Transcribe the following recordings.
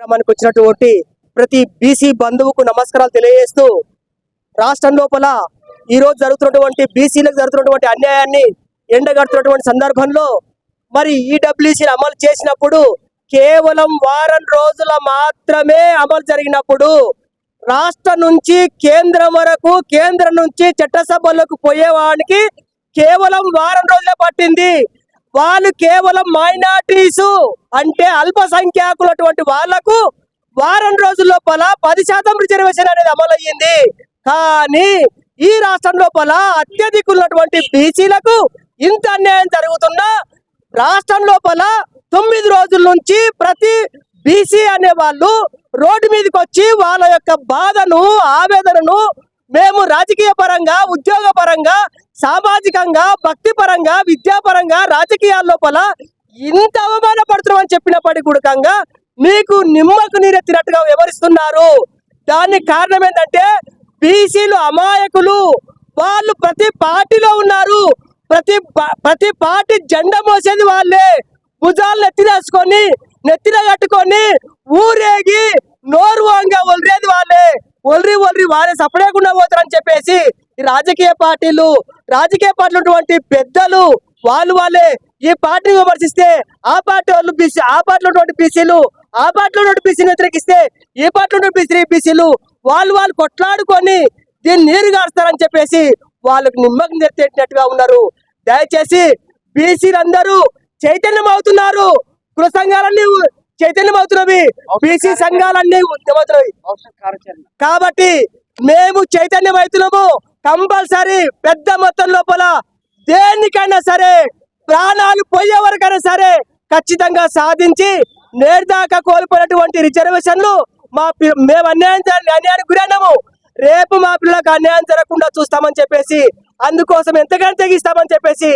కార్యక్రమానికి వచ్చినటువంటి ప్రతి బీసీ బంధువుకు నమస్కారాలు తెలియజేస్తూ రాష్ట్రం లోపల ఈ రోజు జరుగుతున్నటువంటి బీసీలకు జరుగుతున్నటువంటి అన్యాయాన్ని ఎండగడుతున్నటువంటి సందర్భంలో మరి ఈడబ్ల్యూసీని అమలు చేసినప్పుడు కేవలం వారం రోజుల మాత్రమే అమలు జరిగినప్పుడు రాష్ట్రం నుంచి కేంద్రం వరకు కేంద్రం నుంచి చట్టసభలకు పోయేవానికి కేవలం వారం రోజులే పట్టింది. వాళ్ళు కేవలం మైనార్టీస్ అంటే అల్పసంఖ్యాకులటువంటి వాళ్ళకు వారం రోజుల లోపల పది శాతం రిజర్వేషన్ అనేది అమలయ్యింది. కానీ ఈ రాష్ట్రం లోపల అత్యధిక ఉన్నటువంటి బీసీలకు ఇంత అన్యాయం జరుగుతున్నా రాష్ట్రం లోపల తొమ్మిది రోజుల నుంచి ప్రతి బీసీ అనే వాళ్ళు రోడ్డు మీదకి వచ్చి వాళ్ళ యొక్క బాధను ఆవేదనను మేము రాజకీయ పరంగా ఉద్యోగ పరంగా సామాజికంగా భక్తి పరంగా విద్యాపరంగా రాజకీయాల లోపల ఇంత అవమానపడుతున్నామని చెప్పినప్పటికీ కూడా మీకు నిమ్మకు నీరెత్తినట్టుగా వివరిస్తున్నారు దానికి కారణం ఏంటంటే బీసీలు అమాయకులు. వాళ్ళు ప్రతి పార్టీలో ఉన్నారు. ప్రతి ప్రతి పార్టీ జెండా మోసేది వాళ్ళే. భుజాలు నెత్తినేసుకొని నెత్తిన కట్టుకొని సపడేకుండా పోతారని చెప్పేసి ఈ రాజకీయ పార్టీలు రాజకీయ పార్టీలు ఉన్నటువంటి పెద్దలు వాళ్ళు వాళ్ళే ఈ పార్టీని విమర్శిస్తే ఆ పార్టీ వాళ్ళు బీసీ ఆ పార్టీలో ఉన్నటువంటి బీసీలు ఆ పార్టీలో ఉన్నటువంటి బీసీని వ్యతిరేకిస్తే ఈ పార్టీలో ఉన్నటువంటి బీసీలు వాళ్ళు వాళ్ళు కొట్లాడుకొని దీన్ని నీరు గారుస్తారని చెప్పేసి వాళ్ళకు నిమ్మకం తెచ్చినట్టుగా ఉన్నారు. దయచేసి బీసీలందరూ చైతన్యం అవుతున్నారు. కుల సంఘాలన్నీ చైతన్యం అవుతున్నవి బీసీ సంఘాలన్నీ ఉద్యమవుతున్నవి. కాబట్టి మేము చైతన్యం అవుతున్నాము కంపల్సరీ పెద్ద మొత్తం లోపల దేనికైనా సరే ప్రాణాలు పోయే వరకైనా సరే ఖచ్చితంగా సాధించి నేర్దాకా కోల్పోయినటువంటి రిజర్వేషన్లు మా మేము అన్యాయం అన్యాయానికి గురైనాము. రేపు మా పిల్లలకు అన్యాయం జరగకుండా చూస్తామని చెప్పేసి అందుకోసం ఎంతగానో తెగిస్తామని చెప్పేసి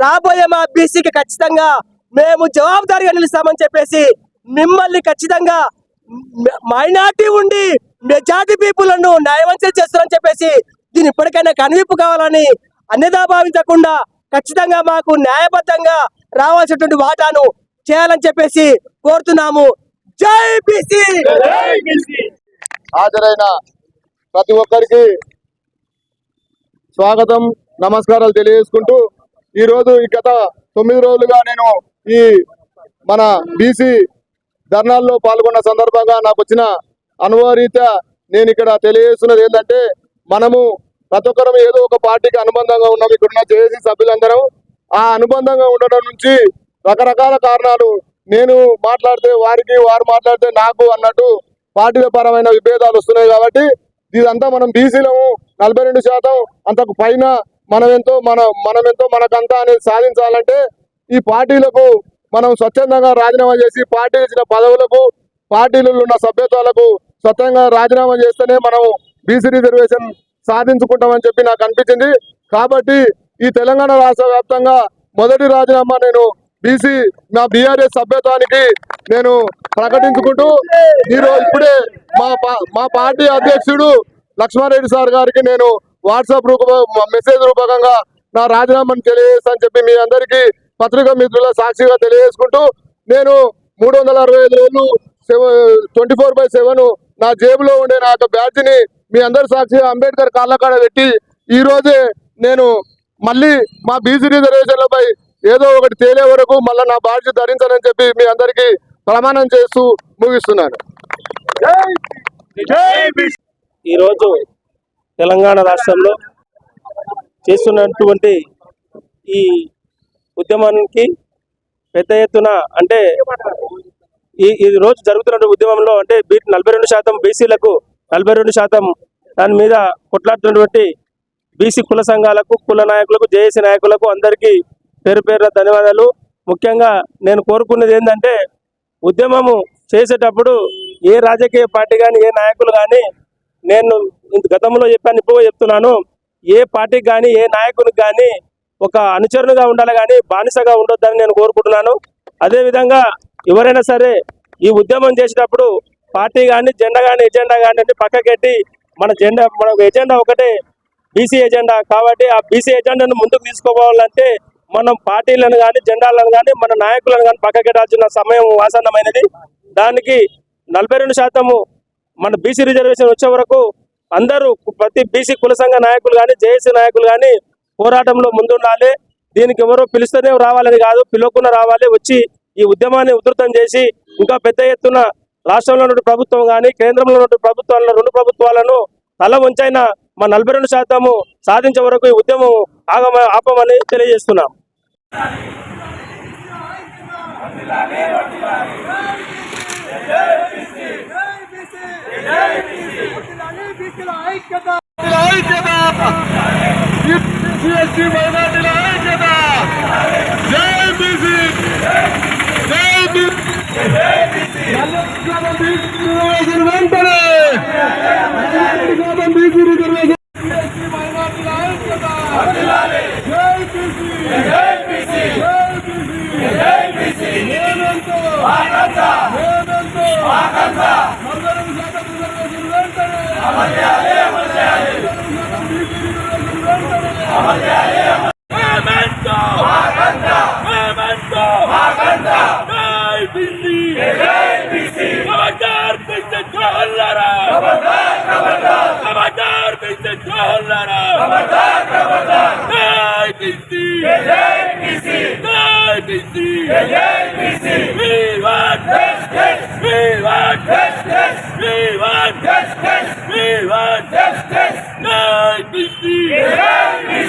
రాబోయే మా బీసీకి ఖచ్చితంగా మేము జవాబుదారీగా నిలుస్తామని చెప్పేసి మిమ్మల్ని ఖచ్చితంగా మైనార్టీ ఉండి మెజార్టీ పీపుల్ న్యాయవంచన చేస్తారని చెప్పేసి దీని ఇప్పటికైనా కనువిప్పు కావాలని అన్యదా భావించకుండా ఖచ్చితంగా మాకు న్యాయబద్ధంగా రావాల్సినటువంటి వాటాను చేయాలని చెప్పేసి కోరుతున్నాము. జై బీసీ! హాజరైన ప్రతి ఒక్కరికి స్వాగతం నమస్కారాలు తెలియజేసుకుంటూ ఈరోజు ఈ గత తొమ్మిది రోజులుగా నేను ఈ మన బీసీ ధర్నాల్లో పాల్గొన్న సందర్భంగా నాకు వచ్చిన అనుభవరీత్యా నేను ఇక్కడ తెలియజేస్తున్నది ఏంటంటే మనము ప్రతి ఒక్కరం ఏదో ఒక పార్టీకి అనుబంధంగా ఉన్నాం. ఇక్కడున్న జేఏసీ సభ్యులందరం. ఆ అనుబంధంగా ఉండడం నుంచి రకరకాల కారణాలు నేను మాట్లాడితే వారికి వారు మాట్లాడితే నాకు అన్నట్టు పార్టీల పరమైన విభేదాలు వస్తున్నాయి కాబట్టి ఇదంతా మనం బీసీలము నలభై రెండు శాతం అంతకు పైన మనమెంతో మన మనం మనకంతా అనేది సాధించాలంటే ఈ పార్టీలకు మనం స్వచ్ఛందంగా రాజీనామా చేసి పార్టీ ఇచ్చిన పదవులకు పార్టీలలో ఉన్న సభ్యత్వాలకు స్వచ్ఛంగా రాజీనామా చేస్తేనే మనం బీసీ రిజర్వేషన్ సాధించుకుంటామని చెప్పి నాకు అనిపించింది. కాబట్టి ఈ తెలంగాణ రాష్ట్ర వ్యాప్తంగా మొదటి రాజీనామా నేను బీసీ నా బీఆర్ఎస్ సభ్యత్వానికి నేను ప్రకటించుకుంటూ ఈరోజు ఇప్పుడే మా పా- మా పార్టీ అధ్యక్షుడు లక్ష్మారెడ్డి సార్ గారికి నేను వాట్సాప్ రూప మెసేజ్ రూపకంగా నా రాజీనామాను తెలియజేస్తానని చెప్పి మీ అందరికీ పత్రికా మిత్రుల సాక్షిగా తెలియజేసుకుంటూ నేను మూడు వందల అరవై ఐదు రోజులు ట్వంటీ ఫోర్ బై సెవెన్ నా జేబులో ఉండే నా యొక్క బ్యాడ్జిని మీ అందరి సాక్షిగా అంబేద్కర్ కాళ్ళకాడ పెట్టి ఈ రోజే నేను మళ్ళీ మా బీసీ రిజర్వేషన్లపై ఏదో ఒకటి తేలే వరకు మళ్ళీ నా బాధ్యత ధరించాలని చెప్పి మీ అందరికీ ప్రమాణం చేస్తూ ముగిస్తున్నాను. ఈరోజు తెలంగాణ రాష్ట్రంలో చేస్తున్నటువంటి ఈ ఉద్యమానికి పెద్ద ఎత్తున అంటే ఈ ఈ రోజు జరుగుతున్న ఉద్యమంలో అంటే బీ నలభై రెండు శాతం బీసీలకు నలభై రెండు శాతం దాని మీద కొట్లాడుతున్నటువంటి బీసీ కుల సంఘాలకు కుల నాయకులకు జేఏసీ నాయకులకు అందరికీ పేరు పేరున ధన్యవాదాలు. ముఖ్యంగా నేను కోరుకున్నది ఏంటంటే ఉద్యమము చేసేటప్పుడు ఏ రాజకీయ పార్టీ కానీ ఏ నాయకులు కానీ నేను గతంలో చెప్పాను ఇప్పుడు చెప్తున్నాను. ఏ పార్టీకి కానీ ఏ నాయకునికి కానీ ఒక అనుచరునిగా ఉండాలి కానీ బానిసగా ఉండొద్దని నేను కోరుకుంటున్నాను. అదేవిధంగా ఎవరైనా సరే ఈ ఉద్యమం చేసేటప్పుడు పార్టీ కానీ జెండా కానీ ఎజెండా కానీ పక్కకెట్టి మన జెండా మన ఎజెండా ఒకటే బీసీ ఎజెండా. కాబట్టి ఆ బీసీ ఎజెండాను ముందుకు తీసుకోవాలంటే మనం పార్టీలను కానీ జెండాలను కానీ మన నాయకులను కానీ పక్కకెట్టాల్సిన సమయం ఆసన్నమైనది. దానికి నలభై రెండు శాతము మన బీసీ రిజర్వేషన్ వచ్చే వరకు అందరూ ప్రతి బీసీ కుల సంఘ నాయకులు కానీ జేఏసీ నాయకులు కానీ పోరాటంలో ముందుండాలి. దీనికి ఎవరో పిలిస్తేనే రావాలని కాదు పిలవకుండా రావాలి. వచ్చి ఈ ఉద్యమాన్ని ఉధృతం చేసి ఇంకా పెద్ద ఎత్తున రాష్ట్రంలో ఉన్న ప్రభుత్వం కానీ కేంద్రంలో ఉన్న ప్రభుత్వాలను రెండు ప్రభుత్వాలను తల వంచైన మా నలభై రెండు శాతము సాధించే వరకు ఈ ఉద్యమం ఆగమ ఆపమని తెలియజేస్తున్నాం. ఎస్సీ మైనార్టీల ఐక్యత! జై బీసీ! జై బీసీ రిజర్వేషన్ వెంటనే శాతం BC reservation SC Yes, yes.